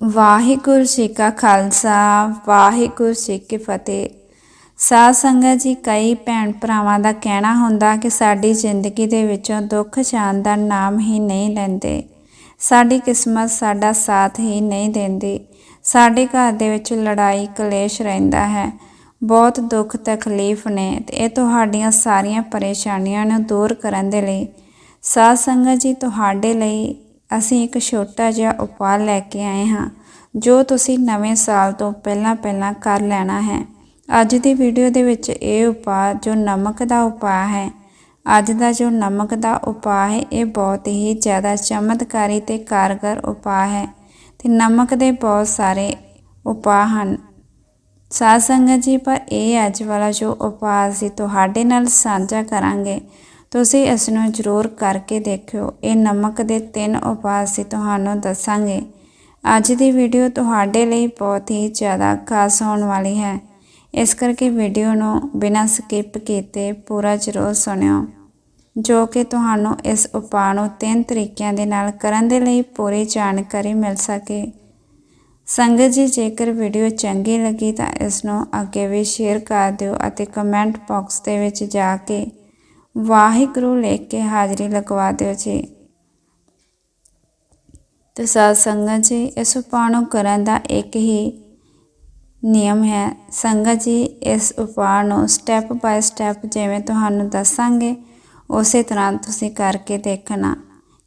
ਵਾਹਿਗੁਰੂ ਜੀ ਕਾ ਖਾਲਸਾ, ਵਾਹਿਗੁਰੂ ਜੀ ਕੀ ਫਤਿਹ। ਸਾਧ ਸੰਗਤ ਜੀ, ਕਈ ਭੈਣ ਭਰਾਵਾਂ ਦਾ ਕਹਿਣਾ ਹੁੰਦਾ ਕਿ ਸਾਡੀ ਜ਼ਿੰਦਗੀ ਦੇ ਵਿੱਚੋਂ ਦੁੱਖ ਜਾਣ ਦਾ ਨਾਮ ਹੀ ਨਹੀਂ ਲੈਂਦੇ। ਸਾਡੀ ਕਿਸਮਤ ਸਾਡਾ ਸਾਥ ਹੀ ਨਹੀਂ ਦਿੰਦੀ। ਸਾਡੇ ਘਰ ਦੇ ਵਿੱਚ ਲੜਾਈ, ਕਲੇਸ਼ ਰਹਿੰਦਾ ਹੈ। ਬਹੁਤ ਦੁੱਖ, ਤਕਲੀਫ ਨੇ ਤੇ ਇਹ ਤੁਹਾਡੀਆਂ ਸਾਰੀਆਂ ਪਰੇਸ਼ਾਨੀਆਂ ਨੂੰ ਦੂਰ ਕਰਨ ਦੇ ਲਈ। ਸਾਧ ਸੰਗਤ ਜੀ, ਤੁਹਾਡੇ ਲਈ ਅਸੀਂ ਇੱਕ ਛੋਟਾ ਜਿਹਾ ਉਪਾਅ ਲੈ ਕੇ ਆਏ ਹਾਂ, ਜੋ ਤੁਸੀਂ ਨਵੇਂ ਸਾਲ ਤੋਂ ਪਹਿਲਾਂ ਪਹਿਲਾਂ ਕਰ ਲੈਣਾ ਹੈ। ਅੱਜ ਦੀ ਵੀਡੀਓ ਦੇ ਵਿੱਚ ਇਹ ਉਪਾਅ ਜੋ ਨਮਕ ਦਾ ਉਪਾਅ ਹੈ, ਅੱਜ ਦਾ ਜੋ ਨਮਕ ਦਾ ਉਪਾਅ ਹੈ, ਇਹ ਬਹੁਤ ਹੀ ਜ਼ਿਆਦਾ ਚਮਤਕਾਰੀ ਤੇ ਕਾਰਗਰ ਉਪਾਅ ਹੈ ਤੇ ਨਮਕ ਦੇ ਬਹੁਤ ਸਾਰੇ ਉਪਾਅ ਹਨ। ਸਾਧ ਸੰਗਤ ਜੀ, ਪਰ ਇਹ ਅੱਜ ਵਾਲਾ ਜੋ ਉਪਾਅ ਅਸੀਂ ਤੁਹਾਡੇ ਨਾਲ ਸਾਂਝਾ ਕਰਾਂਗੇ ਤੁਸੀਂ ਇਸ ਨੂੰ ਜ਼ਰੂਰ ਕਰਕੇ ਦੇਖਿਓ। ਇਹ ਨਮਕ ਦੇ ਤਿੰਨ ਉਪਾਅ ਅਸੀਂ ਤੁਹਾਨੂੰ ਦੱਸਾਂਗੇ। ਅੱਜ ਦੀ ਵੀਡੀਓ ਤੁਹਾਡੇ ਲਈ ਬਹੁਤ ਹੀ ਜ਼ਿਆਦਾ ਖਾਸ ਹੋਣ ਵਾਲੀ ਹੈ। ਇਸ ਕਰਕੇ ਵੀਡੀਓ ਨੂੰ ਬਿਨਾਂ ਸਕਿਪ ਕੀਤੇ ਪੂਰਾ ਜ਼ਰੂਰ ਸੁਣਿਓ, ਜੋ ਕਿ ਤੁਹਾਨੂੰ ਇਸ ਉਪਾਅ ਨੂੰ ਤਿੰਨ ਤਰੀਕਿਆਂ ਦੇ ਨਾਲ ਕਰਨ ਦੇ ਲਈ ਪੂਰੀ ਜਾਣਕਾਰੀ ਮਿਲ ਸਕੇ। ਸੰਗਤ ਜੀ, ਜੇਕਰ ਵੀਡੀਓ ਚੰਗੀ ਲੱਗੀ ਤਾਂ ਇਸ ਨੂੰ ਅੱਗੇ ਵੀ ਸ਼ੇਅਰ ਕਰ ਦਿਓ ਅਤੇ ਕਮੈਂਟ ਬਾਕਸ ਦੇ ਵਿੱਚ ਜਾ ਕੇ ਵਾਹਿਗੁਰੂ ਲਿਖ ਕੇ ਹਾਜ਼ਰੀ ਲਗਵਾ ਦਿਓ ਜੀ। ਤੇ ਸਾਧ ਸੰਗਤ ਜੀ, ਇਸ ਉਪਾਅ ਨੂੰ ਕਰਨ ਦਾ ਇੱਕ ਹੀ ਨਿਯਮ ਹੈ। ਸੰਗਤ ਜੀ, ਇਸ ਉਪਾਅ ਨੂੰ ਸਟੈਪ ਬਾਏ ਸਟੈਪ ਜਿਵੇਂ ਤੁਹਾਨੂੰ ਦੱਸਾਂਗੇ, ਉਸੇ ਤਰ੍ਹਾਂ ਤੁਸੀਂ ਕਰਕੇ ਦੇਖਣਾ।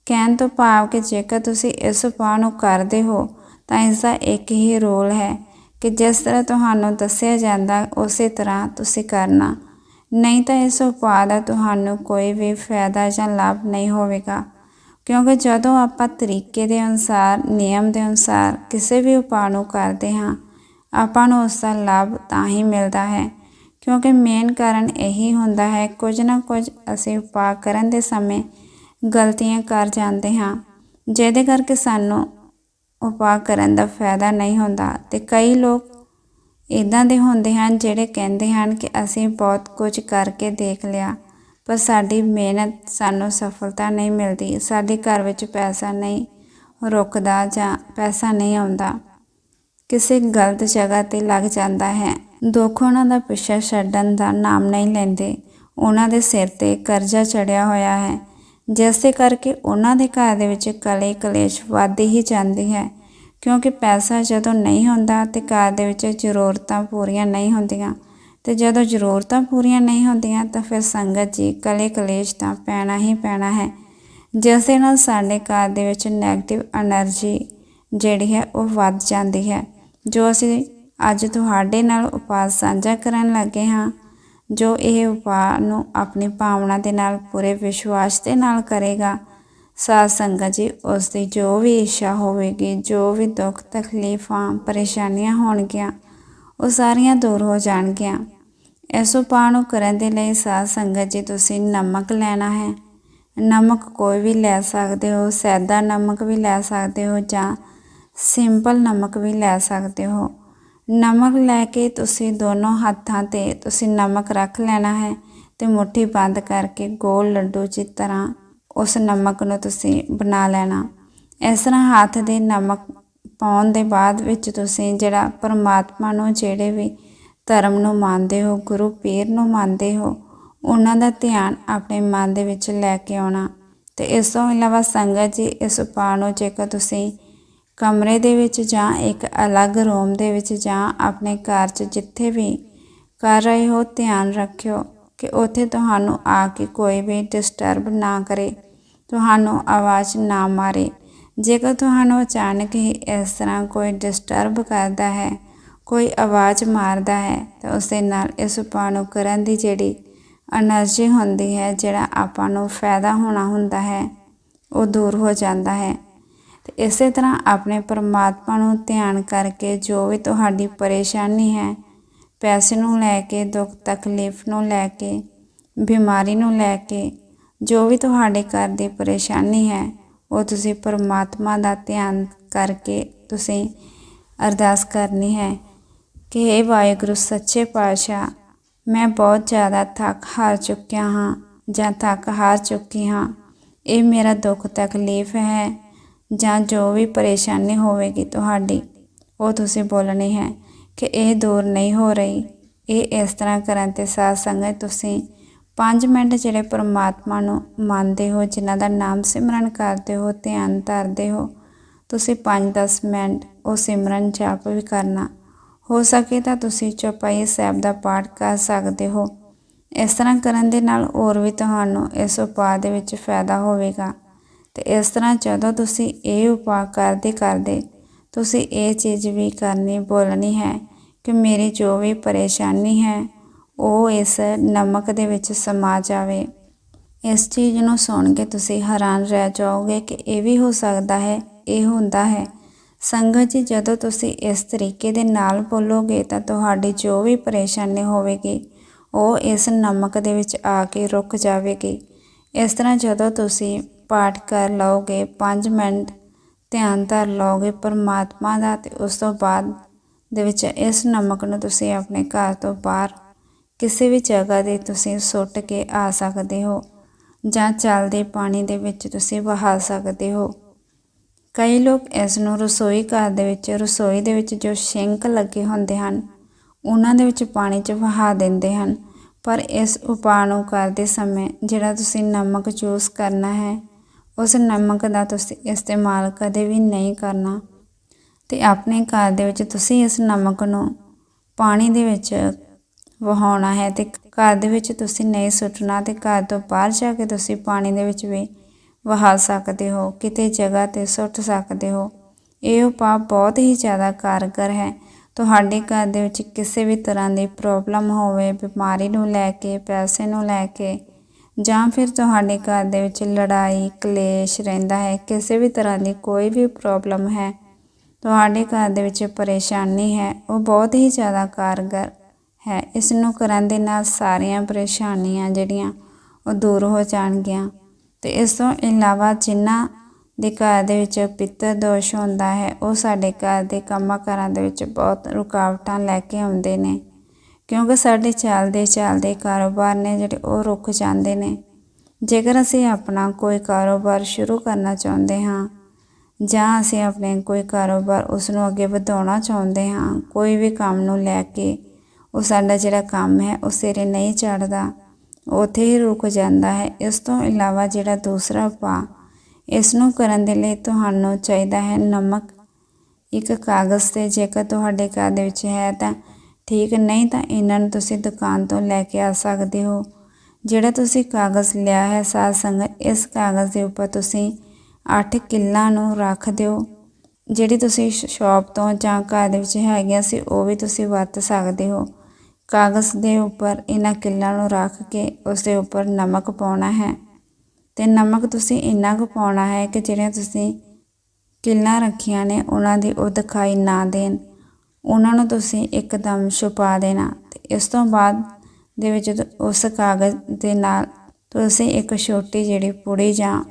ਕਹਿਣ ਤੋਂ ਭਾਵ ਕਿ ਜੇਕਰ ਤੁਸੀਂ ਇਸ ਉਪਾਅ ਨੂੰ ਕਰਦੇ ਹੋ, ਤਾਂ ਇਸ ਦਾ ਇੱਕ ਹੀ ਰੋਲ ਹੈ ਕਿ ਜਿਸ ਤਰ੍ਹਾਂ ਤੁਹਾਨੂੰ ਦੱਸਿਆ ਜਾਂਦਾ, ਉਸੇ ਤਰ੍ਹਾਂ ਤੁਸੀਂ ਕਰਨਾ। ਨਹੀਂ ਤਾਂ ਇਸ ਉਪਾਅ ਦਾ ਤੁਹਾਨੂੰ ਕੋਈ ਵੀ ਫਾਇਦਾ ਜਾਂ ਲਾਭ ਨਹੀਂ ਹੋਵੇਗਾ। ਕਿਉਂਕਿ ਜਦੋਂ ਆਪਾਂ ਤਰੀਕੇ ਦੇ ਅਨੁਸਾਰ, ਨਿਯਮ ਦੇ ਅਨੁਸਾਰ ਕਿਸੇ ਵੀ ਉਪਾਅ ਨੂੰ ਕਰਦੇ ਹਾਂ, ਆਪਾਂ ਨੂੰ ਉਸ ਦਾ ਲਾਭ ਤਾਂ ਹੀ ਮਿਲਦਾ ਹੈ। ਕਿਉਂਕਿ ਮੇਨ ਕਾਰਨ ਇਹੀ ਹੁੰਦਾ ਹੈ, ਕੁਝ ਨਾ ਕੁਝ ਅਸੀਂ ਉਪਾਅ ਕਰਨ ਦੇ ਸਮੇਂ ਗਲਤੀਆਂ ਕਰ ਜਾਂਦੇ ਹਾਂ, ਜਿਹਦੇ ਕਰਕੇ ਸਾਨੂੰ ਉਪਾਅ ਕਰਨ ਦਾ ਫਾਇਦਾ ਨਹੀਂ ਹੁੰਦਾ ਤੇ ਕਈ ਲੋਕ ਇਦਾਂ ਦੇ ਹੁੰਦੇ ਹਨ ਜਿਹੜੇ ਕਹਿੰਦੇ ਹਨ ਕਿ ਅਸੀਂ ਬਹੁਤ ਕੁਝ ਕਰਕੇ ਦੇਖ ਲਿਆ, ਪਰ ਸਾਡੀ ਮਿਹਨਤ ਸਾਨੂੰ ਸਫਲਤਾ ਨਹੀਂ ਮਿਲਦੀ, ਸਾਡੇ ਘਰ ਵਿੱਚ ਪੈਸਾ ਨਹੀਂ ਰੁਕਦਾ ਜਾਂ ਪੈਸਾ ਨਹੀਂ ਆਉਂਦਾ। ਕਿਸੇ ਗਲਤ ਜਗ੍ਹਾ ਤੇ ਲੱਗ ਜਾਂਦਾ ਹੈ। ਦੁੱਖ ਉਹਨਾਂ ਦਾ ਪਿੱਛਾ ਛੱਡਣ ਦਾ ਨਾਮ ਨਹੀਂ ਲੈਂਦੇ। ਉਹਨਾਂ ਦੇ ਸਿਰ ਤੇ ਕਰਜ਼ਾ ਚੜਿਆ ਹੋਇਆ ਹੈ, ਜਿਸ ਦੇ ਕਰਕੇ ਉਹਨਾਂ ਦੇ ਘਰ ਦੇ ਵਿੱਚ ਕਲੇ ਕਲੇਸ਼ ਵੱਧਦੀ ਹੀ ਜਾਂਦੀ ਹੈ। ਕਿਉਂਕਿ ਪੈਸਾ ਜਦੋਂ ਨਹੀਂ ਹੁੰਦਾ ਤੇ ਘਰ ਦੇ ਵਿੱਚ ਜ਼ਰੂਰਤਾਂ ਪੂਰੀਆਂ ਨਹੀਂ ਹੁੰਦੀਆਂ। ਤੇ ਜਦੋਂ ਜ਼ਰੂਰਤਾਂ ਪੂਰੀਆਂ ਨਹੀਂ ਹੁੰਦੀਆਂ ਤਾਂ ਫਿਰ ਸੰਗਤ ਜੀ ਕਲੇ ਕਲੇਸ਼ ਤਾਂ ਪੈਣਾ ਹੀ ਪੈਣਾ ਹੈ। ਜਿਸ ਦੇ ਨਾਲ ਸਾਡੇ ਘਰ ਦੇ ਵਿੱਚ ਨੈਗੇਟਿਵ એનર્ਜੀ ਜਿਹੜੀ ਹੈ ਉਹ ਵੱਧ ਜਾਂਦੀ ਹੈ। ਜੋ ਅਸੀਂ ਅੱਜ ਤੁਹਾਡੇ ਨਾਲ ਉਪਾਅ ਸਾਂਝਾ ਕਰਨ ਲੱਗੇ ਹਾਂ, ਜੋ ਇਹ ਉਪਾਅ ਨੂੰ ਆਪਣੀ ਭਾਵਨਾ ਦੇ ਨਾਲ, ਪੂਰੇ ਵਿਸ਼ਵਾਸ ਦੇ ਨਾਲ ਕਰੇਗਾ ਸਾਧ ਸੰਗਤ ਜੀ, ਉਸ ਦੀ ਜੋ ਵੀ ਇੱਛਾ ਹੋਵੇਗੀ, ਜੋ ਵੀ ਦੁੱਖ, ਤਕਲੀਫਾਂ, ਪਰੇਸ਼ਾਨੀਆਂ ਹੋਣਗੀਆਂ, ਉਹ ਸਾਰੀਆਂ ਦੂਰ ਹੋ ਜਾਣਗੀਆਂ। ਇਸ ਉਪਾਅ ਨੂੰ ਕਰਨ ਦੇ ਲਈ ਸਾਧ ਸੰਗਤ ਜੀ, ਤੁਸੀਂ ਨਮਕ ਲੈਣਾ ਹੈ। ਨਮਕ ਕੋਈ ਵੀ ਲੈ ਸਕਦੇ ਹੋ, ਸੈਦਾ ਨਮਕ ਵੀ ਲੈ ਸਕਦੇ ਹੋ ਜਾਂ ਸਿੰਪਲ ਨਮਕ ਵੀ ਲੈ ਸਕਦੇ ਹੋ। ਨਮਕ ਲੈ ਕੇ ਤੁਸੀਂ ਦੋਨੋਂ ਹੱਥਾਂ ਤੇ ਤੁਸੀਂ ਨਮਕ ਰੱਖ ਲੈਣਾ ਹੈ ਤੇ ਮੁਠੀ ਬੰਦ ਕਰਕੇ ਗੋਲ ਲੱਡੂ ਜਿਸ ਤਰ੍ਹਾਂ ਉਸ ਨਮਕ ਨੂੰ ਤੁਸੀਂ ਬਣਾ ਲੈਣਾ। ਇਸ ਤਰ੍ਹਾਂ ਹੱਥ ਦੇ ਨਮਕ ਪਾਉਣ ਦੇ ਬਾਅਦ ਵਿੱਚ ਤੁਸੀਂ ਜਿਹੜਾ ਪਰਮਾਤਮਾ ਨੂੰ ਜਿਹੜੇ ਵੀ ਧਰਮ ਨੂੰ ਮੰਨਦੇ ਹੋ, ਗੁਰੂ ਪੀਰ ਨੂੰ ਮੰਨਦੇ ਹੋ, ਉਹਨਾਂ ਦਾ ਧਿਆਨ ਆਪਣੇ ਮਨ ਦੇ ਵਿੱਚ ਲੈ ਕੇ ਆਉਣਾ। ਤੇ ਇਸ ਤੋਂ ਇਲਾਵਾ ਸੰਗਤ ਜੀ, ਇਸ ਉਪਾਅ ਨੂੰ ਜੇਕਰ ਤੁਸੀਂ ਕਮਰੇ ਦੇ ਵਿੱਚ ਜਾਂ ਇੱਕ ਅਲੱਗ ਰੂਮ ਦੇ ਵਿੱਚ ਜਾਂ ਆਪਣੇ ਘਰ 'ਚ ਜਿੱਥੇ ਵੀ ਕਰ ਰਹੇ ਹੋ, ਧਿਆਨ ਰੱਖਿਓ ਕਿ ਉੱਥੇ ਤੁਹਾਨੂੰ ਆ ਕੇ ਕੋਈ ਵੀ ਡਿਸਟਰਬ ਨਾ ਕਰੇ। ਤੁਹਾਨੂੰ ਆਵਾਜ਼ ਨਾ ਮਾਰੇ। ਜੇਕਰ ਤੁਹਾਨੂੰ ਅਚਾਨਕ ਹੀ ਇਸ ਤਰ੍ਹਾਂ ਕੋਈ ਡਿਸਟਰਬ ਕਰਦਾ ਹੈ, ਕੋਈ ਆਵਾਜ਼ ਮਾਰਦਾ ਹੈ, ਤਾਂ ਉਸ ਨਾਲ ਇਸ ਉਪਾਅ ਨੂੰ ਕਰਨ ਦੀ ਜਿਹੜੀ એનર્ਜੀ ਹੁੰਦੀ ਹੈ, ਜਿਹੜਾ ਆਪਾਂ ਨੂੰ ਫਾਇਦਾ ਹੋਣਾ ਹੁੰਦਾ ਹੈ, ਉਹ ਦੂਰ ਹੋ ਜਾਂਦਾ ਹੈ। ਤੇ ਇਸੇ ਤਰ੍ਹਾਂ ਆਪਣੇ ਪਰਮਾਤਮਾ ਨੂੰ ਧਿਆਨ ਕਰਕੇ ਜੋ ਵੀ ਤੁਹਾਡੀ ਪਰੇਸ਼ਾਨੀ ਹੈ, ਪੈਸੇ ਨੂੰ ਲੈ ਕੇ, ਦੁੱਖ ਤਕਲੀਫ ਨੂੰ ਲੈ ਕੇ, ਬਿਮਾਰੀ ਨੂੰ ਲੈ ਕੇ ਜੋ ਵੀ ਤੁਹਾਡੇ ਘਰ ਦੀ ਪਰੇਸ਼ਾਨੀ ਹੈ, ਉਹ ਤੁਸੀਂ ਪਰਮਾਤਮਾ ਦਾ ਧਿਆਨ ਕਰਕੇ ਤੁਸੀਂ ਅਰਦਾਸ ਕਰਨੀ ਹੈ ਕਿ हे ਵਾਹਿਗੁਰੂ, ਸੱਚੇ ਪਾਤਸ਼ਾਹ, ਮੈਂ ਬਹੁਤ ਜ਼ਿਆਦਾ ਥੱਕ ਹਾਰ ਚੁੱਕਿਆ ਹਾਂ ਜਾਂ ਥੱਕ ਹਾਰ ਚੁੱਕੀ ਹਾਂ। ਇਹ ਮੇਰਾ ਦੁੱਖ ਤਕਲੀਫ ਹੈ ਜਾਂ ਜੋ ਵੀ ਪਰੇਸ਼ਾਨੀ ਹੋਵੇਗੀ ਤੁਹਾਡੀ, ਉਹ ਤੁਸੀਂ ਬੋਲਣੀ ਹੈ ਕਿ ਇਹ ਦੂਰ ਨਹੀਂ ਹੋ ਰਹੀ। ਇਹ ਇਸ ਤਰ੍ਹਾਂ ਕਰਨ ਤੇ ਸਾਧ ਸੰਗਤ ਤੁਸੀਂ 5 ਮਿੰਟ ਜਿਹੜੇ ਪਰਮਾਤਮਾ ਨੂੰ ਮੰਨਦੇ ਹੋ, ਜਿਨ੍ਹਾਂ ਦਾ ਨਾਮ ਸਿਮਰਨ ਕਰਦੇ ਹੋ, ਧਿਆਨ ਧਰਦੇ ਹੋ, ਤੁਸੀਂ 5-10 ਮਿੰਟ ਉਹ ਸਿਮਰਨ ਜਾਪ ਵੀ ਕਰਨਾ। ਹੋ ਸਕੇ ਤਾਂ ਤੁਸੀਂ ਚੌਪਾਈ ਸਾਹਿਬ ਦਾ ਪਾਠ ਕਰ ਸਕਦੇ ਹੋ। ਇਸ ਤਰ੍ਹਾਂ ਕਰਨ ਦੇ ਨਾਲ ਹੋਰ ਵੀ ਤੁਹਾਨੂੰ ਇਸ ਉਪਾਅ ਦੇ ਵਿੱਚ ਫਾਇਦਾ ਹੋਵੇਗਾ। ਤੇ ਇਸ ਤਰ੍ਹਾਂ ਜਦੋਂ ਤੁਸੀਂ ਇਹ ਉਪਾਅ ਕਰਦੇ ਕਰਦੇ ਤੁਸੀਂ ਇਹ ਚੀਜ਼ ਵੀ ਕਰਨੀ, ਬੋਲਣੀ ਹੈ ਕਿ ਮੇਰੀ ਜੋ ਵੀ ਪਰੇਸ਼ਾਨੀ ਹੈ ਉਹ ਇਸ ਨਮਕ ਦੇ ਵਿੱਚ ਸਮਾ ਜਾਵੇ। ਇਸ ਚੀਜ਼ ਨੂੰ ਸੁਣ ਕੇ ਤੁਸੀਂ ਹੈਰਾਨ ਰਹਿ ਜਾਓਗੇ ਕਿ ਇਹ ਵੀ ਹੋ ਸਕਦਾ ਹੈ, ਇਹ ਹੁੰਦਾ ਹੈ। ਸੰਗਤ ਜੀ, ਜਦੋਂ ਤੁਸੀਂ ਇਸ ਤਰੀਕੇ ਦੇ ਨਾਲ ਬੋਲੋਗੇ ਤਾਂ ਤੁਹਾਡੀ ਜੋ ਵੀ ਪਰੇਸ਼ਾਨੀ ਹੋਵੇਗੀ, ਉਹ ਇਸ ਨਮਕ ਦੇ ਵਿੱਚ ਆ ਕੇ ਰੁਕ ਜਾਵੇਗੀ। ਇਸ ਤਰ੍ਹਾਂ ਜਦੋਂ ਤੁਸੀਂ ਪਾਠ ਕਰ ਲਓਗੇ 5 ਮਿੰਟ ਧਿਆਨ ਧਰ ਲਓਗੇ ਪਰਮਾਤਮਾ ਦਾ ਤੇ ਉਸ ਤੋਂ ਬਾਅਦ ਦੇ ਵਿੱਚ ਇਸ ਨਮਕ ਨੂੰ ਤੁਸੀਂ ਆਪਣੇ ਘਰ ਤੋਂ ਬਾਹਰ ਕਿਸੇ ਵੀ ਜਗ੍ਹਾ ਦੇ ਤੁਸੀਂ ਸੁੱਟ ਕੇ ਆ ਸਕਦੇ ਹੋ ਜਾਂ ਚੱਲਦੇ ਪਾਣੀ ਦੇ ਵਿੱਚ ਤੁਸੀਂ ਵਹਾ ਸਕਦੇ ਹੋ। ਕਈ ਲੋਕ ਇਸ ਨੂੰ ਰਸੋਈ ਘਰ ਦੇ ਵਿੱਚ, ਰਸੋਈ ਦੇ ਵਿੱਚ ਜੋ ਸ਼ਿੰਕ ਲੱਗੇ ਹੁੰਦੇ ਹਨ, ਉਹਨਾਂ ਦੇ ਵਿੱਚ ਪਾਣੀ 'ਚ ਵਹਾ ਦਿੰਦੇ ਹਨ। ਪਰ ਇਸ ਉਪਾਅ ਨੂੰ ਕਰਦੇ ਸਮੇਂ ਜਿਹੜਾ ਤੁਸੀਂ ਨਮਕ ਚੂਸ ਕਰਨਾ ਹੈ, ਉਸ ਨਮਕ ਦਾ ਤੁਸੀਂ ਇਸਤੇਮਾਲ ਕਦੇ ਵੀ ਨਹੀਂ ਕਰਨਾ। ਤੇ ਆਪਣੇ ਘਰ ਦੇ ਵਿੱਚ ਤੁਸੀਂ ਇਸ ਨਮਕ ਨੂੰ ਪਾਣੀ ਦੇ ਵਿੱਚ ਵਹਾਉਣਾ ਹੈ ਤੇ ਘਰ ਦੇ ਵਿੱਚ ਤੁਸੀਂ ਨਹੀਂ ਸੁੱਟਣਾ ਤੇ ਘਰ ਤੋਂ ਬਾਹਰ ਜਾ ਕੇ ਤੁਸੀਂ ਪਾਣੀ ਦੇ ਵਿੱਚ ਵੀ ਵਹਾ ਸਕਦੇ ਹੋ, ਕਿਤੇ ਜਗ੍ਹਾ ਤੇ ਸੁੱਟ ਸਕਦੇ ਹੋ। ਇਹ ਉਪਾਅ ਬਹੁਤ ਹੀ ਜ਼ਿਆਦਾ ਕਾਰਗਰ ਹੈ। ਤੁਹਾਡੇ ਘਰ ਦੇ ਵਿੱਚ ਕਿਸੇ ਵੀ ਤਰ੍ਹਾਂ ਦੀ ਪ੍ਰੋਬਲਮ ਹੋਵੇ, ਬਿਮਾਰੀ ਨੂੰ ਲੈ ਕੇ, ਪੈਸੇ ਨੂੰ ਲੈ ਕੇ, ਜਾਂ ਫਿਰ ਤੁਹਾਡੇ ਘਰ ਦੇ ਵਿੱਚ ਲੜਾਈ, ਕਲੇਸ਼ ਰਹਿੰਦਾ ਹੈ, ਕਿਸੇ ਵੀ ਤਰ੍ਹਾਂ ਦੀ ਕੋਈ ਵੀ ਪ੍ਰੋਬਲਮ ਹੈ, ਤੁਹਾਡੇ ਘਰ ਦੇ ਵਿੱਚ ਪਰੇਸ਼ਾਨੀ ਹੈ, ਉਹ ਬਹੁਤ ਹੀ ਜ਼ਿਆਦਾ ਕਾਰਗਰ ਹੈ। ਇਸ ਨੂੰ ਕਰਨ ਦੇ ਨਾਲ ਸਾਰੀਆਂ ਪਰੇਸ਼ਾਨੀਆਂ ਜਿਹੜੀਆਂ ਉਹ ਦੂਰ ਹੋ ਜਾਣਗੀਆਂ। ਤੇ ਇਸ ਤੋਂ ਇਲਾਵਾ ਜਿਨ੍ਹਾਂ ਦੇ ਘਰ ਦੇ ਵਿੱਚ ਪਿੱਤਰ ਦੋਸ਼ ਹੁੰਦਾ ਹੈ, ਉਹ ਸਾਡੇ ਘਰ ਦੇ ਕੰਮਾਂ ਕਾਰਾਂ ਦੇ ਵਿੱਚ ਬਹੁਤ ਰੁਕਾਵਟਾਂ ਲੈ ਕੇ ਆਉਂਦੇ ਨੇ। ਕਿਉਂਕਿ ਸਾਡੇ ਚੱਲਦੇ ਚੱਲਦੇ ਕਾਰੋਬਾਰ ਨੇ ਜਿਹੜੇ ਉਹ ਰੁਕ ਜਾਂਦੇ ਨੇ। ਜੇਕਰ ਅਸੀਂ ਆਪਣਾ ਕੋਈ ਕਾਰੋਬਾਰ ਸ਼ੁਰੂ ਕਰਨਾ ਚਾਹੁੰਦੇ ਹਾਂ ਜਾਂ ਅਸੀਂ ਆਪਣੇ ਕੋਈ ਕਾਰੋਬਾਰ ਉਸ ਨੂੰ ਅੱਗੇ ਵਧਾਉਣਾ ਚਾਹੁੰਦੇ ਹਾਂ, ਕੋਈ ਵੀ ਕੰਮ ਨੂੰ ਲੈ ਕੇ ਉਹ ਸਾਡਾ ਜਿਹੜਾ ਕੰਮ ਹੈ, ਉਹ ਸਿਰੇ ਨਹੀਂ ਚੜਦਾ ਉੱਥੇ ਹੀ ਰੁਕ ਜਾਂਦਾ ਹੈ। ਇਸ ਤੋਂ ਇਲਾਵਾ ਜਿਹੜਾ ਦੂਸਰਾ ਉਪਾਅ, ਇਸ ਨੂੰ ਕਰਨ ਦੇ ਲਈ ਤੁਹਾਨੂੰ ਚਾਹੀਦਾ ਹੈ ਨਮਕ। ਇੱਕ ਕਾਗਜ਼ ਤੇ ਜੇਕਰ ਤੁਹਾਡੇ ਘਰ ਦੇ ਵਿੱਚ ਹੈ ਤਾਂ ਠੀਕ, ਨਹੀਂ ਤਾਂ ਇਹਨਾਂ ਨੂੰ ਤੁਸੀਂ ਦੁਕਾਨ ਤੋਂ ਲੈ ਕੇ ਆ ਸਕਦੇ ਹੋ। ਜਿਹੜਾ ਤੁਸੀਂ ਕਾਗਜ਼ ਲਿਆ ਹੈ, ਸਾਧ ਸੰਗਤ, ਇਸ ਕਾਗਜ਼ ਦੇ ਉੱਪਰ ਤੁਸੀਂ 8 ਕਿੱਲਾਂ ਨੂੰ ਰੱਖ ਦਿਓ। ਜਿਹੜੀ ਤੁਸੀਂ ਸ਼ਾਪ ਤੋਂ ਜਾਂ ਘਰ ਦੇ ਵਿੱਚ ਹੈਗੀਆਂ ਸੀ, ਉਹ ਵੀ ਤੁਸੀਂ ਵਰਤ ਸਕਦੇ ਹੋ। ਕਾਗਜ਼ ਦੇ ਉੱਪਰ ਇਹਨਾਂ ਕਿੱਲਾਂ ਨੂੰ ਰੱਖ ਕੇ ਉਸ ਦੇ ਉੱਪਰ ਨਮਕ ਪਾਉਣਾ ਹੈ। ਤੇ ਨਮਕ ਤੁਸੀਂ ਇੰਨਾ ਕੁ ਪਾਉਣਾ ਹੈ ਕਿ ਜਿਹੜੀਆਂ ਤੁਸੀਂ ਕਿੱਲਾਂ ਰੱਖੀਆਂ ਨੇ, ਉਹਨਾਂ ਦੀ ਉਹ ਦਿਖਾਈ ਨਾ ਦੇਣ। ਉਹਨਾਂ ਨੂੰ ਤੁਸੀਂ ਇੱਕਦਮ ਛੁਪਾ ਦੇਣਾ। ਤੇ ਇਸ ਤੋਂ ਬਾਅਦ ਦੇ ਵਿੱਚ ਉਸ ਕਾਗਜ਼ ਦੇ ਨਾਲ ਤੁਸੀਂ ਇੱਕ ਛੋਟੀ ਜਿਹੜੀ ਪੁੜੀ ਜਾਂ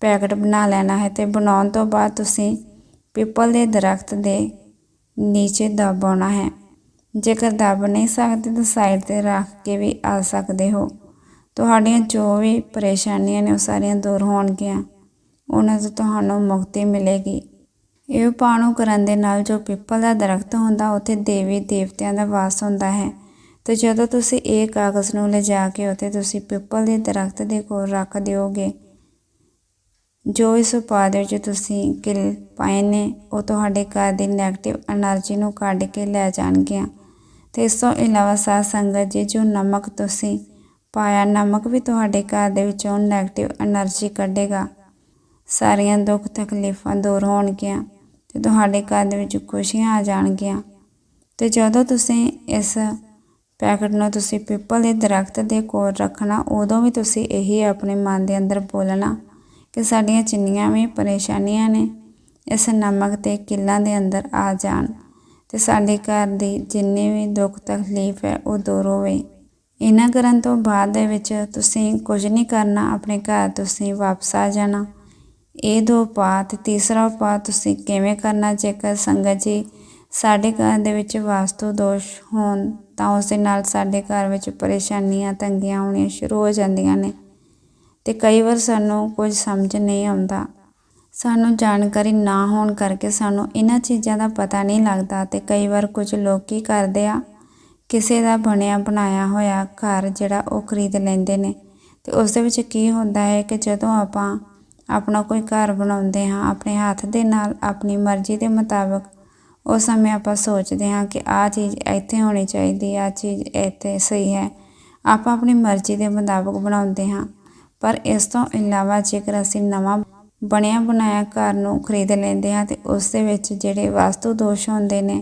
ਪੈਕਟ ਬਣਾ ਲੈਣਾ ਹੈ ਤੇ ਬਣਾਉਣ ਤੋਂ ਬਾਅਦ ਤੁਸੀਂ ਪਿੱਪਲ ਦੇ ਦਰਖਤ ਦੇ ਨੀਚੇ ਦਬਾਉਣਾ ਹੈ। ਜੇਕਰ ਦੱਬ ਨਹੀਂ ਸਕਦੇ ਤਾਂ ਸਾਈਡ ਤੇ ਰੱਖ ਕੇ ਵੀ ਆ ਸਕਦੇ ਹੋ। ਤੁਹਾਡੀਆਂ ਜੋ ਵੀ ਪਰੇਸ਼ਾਨੀਆਂ ਨੇ ਉਹ ਸਾਰੀਆਂ ਦੂਰ ਹੋਣਗੀਆਂ। ਉਹਨਾਂ ਤੋਂ ਤੁਹਾਨੂੰ ਮੁਕਤੀ ਮਿਲੇਗੀ। ਇਹ ਉਪਾਅ ਕਰਨ ਦੇ ਨਾਲ ਜੋ ਪਿੱਪਲ ਦਾ ਦਰਖਤ ਹੁੰਦਾ, ਉੱਥੇ ਦੇਵੀ ਦੇਵਤਿਆਂ ਦਾ ਵਾਸ ਹੁੰਦਾ ਹੈ। ਤੇ ਜਦੋਂ ਤੁਸੀਂ ਇਹ ਕਾਗਜ਼ ਨੂੰ ਲਿਜਾ ਕੇ ਉੱਥੇ ਤੁਸੀਂ ਪਿੱਪਲ ਦੇ ਦਰਖਤ ਦੇ ਕੋਲ ਰੱਖ ਦਿਓਗੇ, ਜੋ ਇਸ ਉਪਾਅ ਵਿੱਚ ਤੁਸੀਂ ਕਿਲ ਪਾਏ ਨੇ, ਉਹ ਤੁਹਾਡੇ ਘਰ ਦੀ ਨੈਗੇਟਿਵ એનર્ਜੀ ਨੂੰ ਕੱਢ ਕੇ ਲੈ ਜਾਣਗੀਆਂ। ਤੇ ਇਸ ਤੋਂ ਇਲਾਵਾ ਸਾਧ ਸੰਗਤ ਜੀ ਜੋ ਨਮਕ ਤੁਸੀਂ ਪਾਇਆ, ਨਮਕ ਵੀ ਤੁਹਾਡੇ ਘਰ ਦੇ ਵਿੱਚੋਂ ਨੈਗੇਟਿਵ એનર્ਜੀ ਕੱਢੇਗਾ। ਸਾਰੀਆਂ ਦੁੱਖ ਤਕਲੀਫਾਂ ਦੂਰ ਹੋਣਗੀਆਂ ਤੇ ਤੁਹਾਡੇ ਘਰ ਦੇ ਵਿੱਚ ਖੁਸ਼ੀਆਂ ਆ ਜਾਣਗੀਆਂ। ਤੇ ਜਦੋਂ ਤੁਸੀਂ ਇਸ ਪੈਕਟ ਨੂੰ ਤੁਸੀਂ ਪੀਪਲ ਦੇ ਦਰਖਤ ਦੇ ਕੋਲ ਰੱਖਣਾ, ਉਦੋਂ ਵੀ ਤੁਸੀਂ ਇਹੀ ਆਪਣੇ ਮਨ ਦੇ ਅੰਦਰ ਬੋਲਣਾ ਕਿ ਸਾਡੀਆਂ ਜਿੰਨੀਆਂ ਵੀ ਪਰੇਸ਼ਾਨੀਆਂ ਨੇ, ਇਸ ਨਮਕ ਤੇ ਕਿੱਲਾਂ ਦੇ ਅੰਦਰ ਆ ਜਾਣ। ਤੇ ਸਾਡੇ ਘਰ ਦੀ ਜਿੰਨੇ ਵੀ ਦੁੱਖ ਤਕਲੀਫ ਹੈ, ਉਹ ਦੂਰ ਹੋਵੇ ਇਹਨਾਂ ਕਰਨ ਤੋਂ ਬਾਅਦ ਦੇ ਵਿੱਚ ਤੁਸੀਂ ਕੁਝ ਨਹੀਂ ਕਰਨਾ, ਆਪਣੇ ਘਰ ਤੁਸੀਂ ਵਾਪਸ ਆ ਜਾਣਾ। ਇਹ ਦੋ ਉਪਾਅ ਤੇ ਤੀਸਰਾ ਉਪਾਅ ਤੁਸੀਂ ਕਿਵੇਂ ਕਰਨਾ? ਜੇਕਰ ਸੰਗਤ ਜੀ ਸਾਡੇ ਘਰ ਦੇ ਵਿੱਚ ਵਾਸਤੂ ਦੋਸ਼ ਹੋਣ, ਤਾਂ ਉਸ ਦੇ ਨਾਲ ਸਾਡੇ ਘਰ ਵਿੱਚ ਪਰੇਸ਼ਾਨੀਆਂ, ਤੰਗੀਆਂ ਆਉਣੀਆਂ ਸ਼ੁਰੂ ਹੋ ਜਾਂਦੀਆਂ ਨੇ। ਤੇ ਕਈ ਵਾਰ ਸਾਨੂੰ ਕੁਝ ਸਮਝ ਨਹੀਂ ਆਉਂਦਾ। ਸਾਨੂੰ ਜਾਣਕਾਰੀ ਨਾ ਹੋਣ ਕਰਕੇ ਸਾਨੂੰ ਇਹਨਾਂ ਚੀਜ਼ਾਂ ਦਾ ਪਤਾ ਨਹੀਂ ਲੱਗਦਾ ਤੇ ਕਈ ਵਾਰ ਕੁਝ ਲੋਕ ਕੀ ਕਰਦੇ ਆ, ਕਿਸੇ ਦਾ ਬਣਿਆ ਬਣਾਇਆ ਹੋਇਆ ਘਰ ਜਿਹੜਾ ਉਹ ਖਰੀਦ ਲੈਂਦੇ ਨੇ। ਤੇ ਉਸ ਦੇ ਵਿੱਚ ਕੀ ਹੁੰਦਾ ਹੈ ਕਿ ਜਦੋਂ ਆਪਾਂ ਆਪਣਾ ਕੋਈ ਘਰ ਬਣਾਉਂਦੇ ਹਾਂ, ਆਪਣੇ ਹੱਥ ਦੇ ਨਾਲ, ਆਪਣੀ ਮਰਜ਼ੀ ਦੇ ਮੁਤਾਬਕ, ਉਸ ਸਮੇਂ ਆਪਾਂ ਸੋਚਦੇ ਹਾਂ ਕਿ ਆਹ ਚੀਜ਼ ਇੱਥੇ ਹੋਣੀ ਚਾਹੀਦੀ ਆ ਚੀਜ਼ ਇੱਥੇ ਸਹੀ ਹੈ। ਆਪਾਂ ਆਪਣੀ ਮਰਜ਼ੀ ਦੇ ਮੁਤਾਬਕ ਬਣਾਉਂਦੇ ਹਾਂ, ਪਰ ਇਸ ਤੋਂ ਇਲਾਵਾ ਜੇਕਰ ਅਸੀਂ ਨਵਾਂ ਬਣਿਆ ਬਣਾਇਆ ਘਰ ਨੂੰ ਖਰੀਦ ਲੈਂਦੇ ਹਾਂ ਤੇ ਉਸ ਦੇ ਵਿੱਚ ਜਿਹੜੇ ਵਾਸਤੂ ਦੋਸ਼ ਹੁੰਦੇ ਨੇ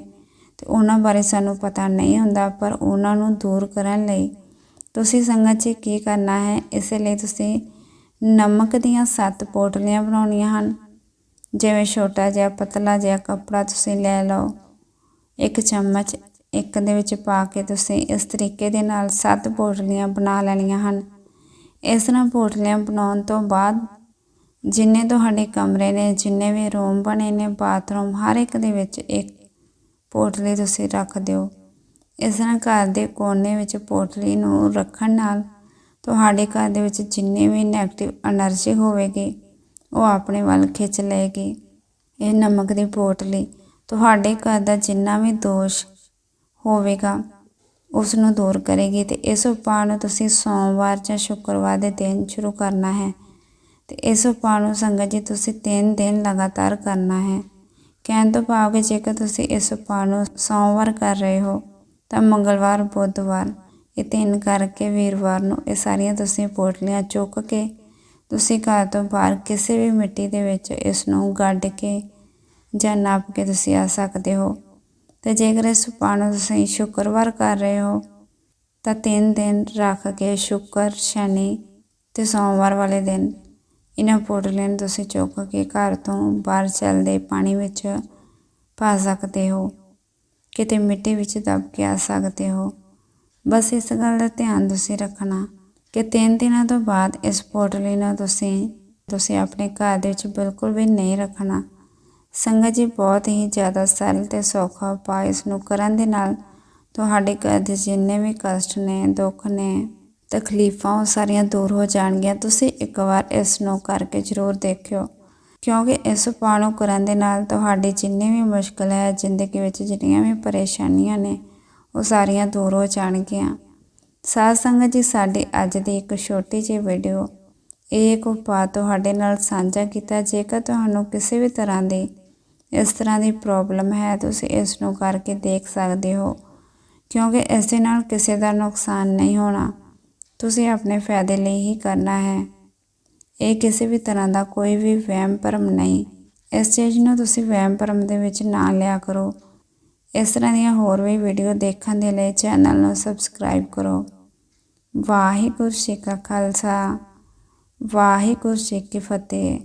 ਤੇ ਉਹਨਾਂ ਬਾਰੇ ਸਾਨੂੰ ਪਤਾ ਨਹੀਂ ਹੁੰਦਾ, ਪਰ ਉਹਨਾਂ ਨੂੰ ਦੂਰ ਕਰਨ ਲਈ ਤੁਸੀਂ ਸੰਗਤ ਜੀ ਕੀ ਕਰਨਾ ਹੈ? ਇਸ ਲਈ ਤੁਸੀਂ ਨਮਕ ਦੀਆਂ ਸੱਤ ਪੋਟਲੀਆਂ ਬਣਾਉਣੀਆਂ ਹਨ। ਜਿਵੇਂ ਛੋਟਾ ਜਿਹਾ ਪਤਲਾ ਜਿਹਾ ਕੱਪੜਾ ਤੁਸੀਂ ਲੈ ਲਓ, ਇੱਕ ਚਮਚ ਇੱਕ ਦੇ ਵਿੱਚ ਪਾ ਕੇ ਤੁਸੀਂ ਇਸ ਤਰੀਕੇ ਦੇ ਨਾਲ ਸੱਤ ਪੋਟਲੀਆਂ ਬਣਾ ਲੈਣੀਆਂ ਹਨ। ਇਸ ਤਰ੍ਹਾਂ ਪੋਟਲੀਆਂ ਬਣਾਉਣ ਤੋਂ ਬਾਅਦ ਜਿੰਨੇ ਤੁਹਾਡੇ ਕਮਰੇ ਨੇ, ਜਿੰਨੇ ਵੀ ਰੂਮ ਬਣੇ ਨੇ, ਬਾਥਰੂਮ, ਹਰ ਇੱਕ ਦੇ ਵਿੱਚ ਇੱਕ ਪੋਟਲੀ ਤੁਸੀਂ ਰੱਖ ਦਿਓ। ਇਸ ਤਰ੍ਹਾਂ ਘਰ ਦੇ ਕੋਨੇ ਵਿੱਚ ਪੋਟਲੀ ਨੂੰ ਰੱਖਣ ਨਾਲ ਤੁਹਾਡੇ ਘਰ ਦੇ ਵਿੱਚ ਜਿੰਨੇ ਵੀ ਨੈਗੇਟਿਵ એનર્ਜੀ ਹੋਵੇਗੀ, ਉਹ ਆਪਣੇ ਵੱਲ ਖਿੱਚ ਲਏਗੀ। ਇਹ ਨਮਕ ਦੀ ਪੋਟਲੀ, ਤੁਹਾਡੇ ਘਰ ਦਾ ਜਿੰਨਾ ਵੀ ਦੋਸ਼ ਹੋਵੇਗਾ ਉਸ ਨੂੰ ਦੂਰ ਕਰੇਗੀ ਤੇ ਇਸ ਉਪਾਅ ਨੂੰ ਤੁਸੀਂ ਸੋਮਵਾਰ ਜਾਂ ਸ਼ੁੱਕਰਵਾਰ ਦੇ ਦਿਨ ਸ਼ੁਰੂ ਕਰਨਾ ਹੈ। ਤੇ ਇਸ ਉਪਾਅ ਨੂੰ ਸੰਗਤ ਜੀ ਤੁਸੀਂ 3 ਦਿਨ ਲਗਾਤਾਰ ਕਰਨਾ ਹੈ। ਕਹਿਣ ਤੋਂ ਭਾਵ ਕਿ ਜੇਕਰ ਤੁਸੀਂ ਇਸ ਉਪਾਅ ਨੂੰ ਸੋਮਵਾਰ ਕਰ ਰਹੇ ਹੋ, ਤਾਂ ਮੰਗਲਵਾਰ, ਬੁੱਧਵਾਰ, ਇਹ ਤਿੰਨ ਕਰਕੇ ਵੀਰਵਾਰ ਨੂੰ ਇਹ ਸਾਰੀਆਂ ਤੁਸੀਂ ਪੋਟਲੀਆਂ ਚੁੱਕ ਕੇ ਤੁਸੀਂ ਘਰ ਤੋਂ ਬਾਹਰ ਕਿਸੇ ਵੀ ਮਿੱਟੀ ਦੇ ਵਿੱਚ ਇਸ ਨੂੰ ਗੱਡ ਕੇ ਜਾਂ ਨੱਪ ਕੇ ਤੁਸੀਂ ਆ ਸਕਦੇ ਹੋ। ਤੇ ਜੇਕਰ ਇਸ ਉਪਾਅ ਨੂੰ ਤੁਸੀਂ ਸ਼ੁੱਕਰਵਾਰ ਕਰ ਰਹੇ ਹੋ, ਤਾਂ ਤਿੰਨ ਦਿਨ ਰੱਖ ਕੇ ਸ਼ੁੱਕਰ, ਸ਼ਨੀ ਤੇ ਸੋਮਵਾਰ ਵਾਲੇ ਦਿਨ ਇਹਨਾਂ ਪੋਟਲੀਆਂ ਨੂੰ ਤੁਸੀਂ ਚੁੱਕ ਕੇ ਘਰ ਤੋਂ ਬਾਹਰ ਚੱਲਦੇ ਪਾਣੀ ਵਿੱਚ ਪਾ ਸਕਦੇ ਹੋ। ਕਿਤੇ ਮਿੱਟੀ ਵਿੱਚ ਦਬ ਕੇ ਆ ਸਕਦੇ ਹੋ। ਬਸ ਇਸ ਗੱਲ ਦਾ ਧਿਆਨ ਤੁਸੀਂ ਰੱਖਣਾ ਕਿ ਤਿੰਨ ਦਿਨਾਂ ਤੋਂ ਬਾਅਦ ਇਸ ਪੋਟਲੀ ਨੂੰ ਤੁਸੀਂ ਤੁਸੀਂ ਆਪਣੇ ਘਰ ਦੇ ਵਿੱਚ ਬਿਲਕੁਲ ਵੀ ਨਹੀਂ ਰੱਖਣਾ। ਸੰਗਤ ਜੀ ਬਹੁਤ ਹੀ ਜ਼ਿਆਦਾ ਸਰਲ ਤੇ ਸੌਖਾ ਉਪਾਅ ਇਸ ਨੂੰ ਕਰਨ ਦੇ ਨਾਲ ਤੁਹਾਡੇ ਘਰ ਦੇ ਜਿੰਨੇ ਵੀ ਕਸ਼ਟ ਨੇ, ਦੁੱਖ ਨੇ ਤਕਲੀਫਾਂ ਉਹ ਸਾਰੀਆਂ ਦੂਰ ਹੋ ਜਾਣਗੀਆਂ। ਤੁਸੀਂ ਇੱਕ ਵਾਰ ਇਸ ਨੂੰ ਕਰਕੇ ਜ਼ਰੂਰ ਦੇਖਿਓ, ਕਿਉਂਕਿ ਇਸ ਉਪਾਅ ਨੂੰ ਕਰਨ ਦੇ ਨਾਲ ਤੁਹਾਡੀ ਜਿੰਨੀ ਵੀ ਮੁਸ਼ਕਲ ਹੈ, ਜ਼ਿੰਦਗੀ ਵਿੱਚ ਜਿੰਨੀਆਂ ਵੀ ਪਰੇਸ਼ਾਨੀਆਂ ਨੇ, ਉਹ ਸਾਰੀਆਂ ਦੂਰ ਹੋ ਜਾਣਗੀਆਂ। ਸਾਧ ਸੰਗਤ ਜੀ, ਸਾਡੀ ਅੱਜ ਦੀ ਇੱਕ ਛੋਟੀ ਜਿਹੀ ਵੀਡੀਓ, ਇਹ ਇੱਕ ਉਪਾਅ ਤੁਹਾਡੇ ਨਾਲ ਸਾਂਝਾ ਕੀਤਾ। ਜੇਕਰ ਤੁਹਾਨੂੰ ਕਿਸੇ ਵੀ ਤਰ੍ਹਾਂ ਦੀ ਇਸ ਤਰ੍ਹਾਂ ਦੀ ਪ੍ਰੋਬਲਮ ਹੈ, ਤੁਸੀਂ ਇਸ ਨੂੰ ਕਰਕੇ ਦੇਖ ਸਕਦੇ ਹੋ, ਕਿਉਂਕਿ ਇਸ ਦੇ ਨਾਲ ਕਿਸੇ ਦਾ ਨੁਕਸਾਨ ਨਹੀਂ ਹੋਣਾ। ਤੁਸੀਂ ਆਪਣੇ ਫਾਇਦੇ ਲਈ ਹੀ ਕਰਨਾ ਹੈ। ਇਹ ਕਿਸੇ ਵੀ ਤਰ੍ਹਾਂ ਦਾ ਕੋਈ ਵੀ ਵਹਿਮ ਭਰਮ ਨਹੀਂ। ਇਸ ਚੀਜ਼ ਨੂੰ ਤੁਸੀਂ ਵਹਿਮ ਭਰਮ ਦੇ ਵਿੱਚ ਨਾ ਲਿਆ ਕਰੋ। ਇਸ ਤਰ੍ਹਾਂ ਦੀਆਂ ਹੋਰ ਵੀ ਵੀਡੀਓ ਦੇਖਣ ਦੇ ਲਈ ਚੈਨਲ ਨੂੰ ਸਬਸਕ੍ਰਾਈਬ ਕਰੋ। ਵਾਹਿਗੁਰੂ ਜੀ ਕਾ ਖਾਲਸਾ। ਵਾਹਿਗੁਰੂ ਜੀ ਕੀ ਫਤਿਹ।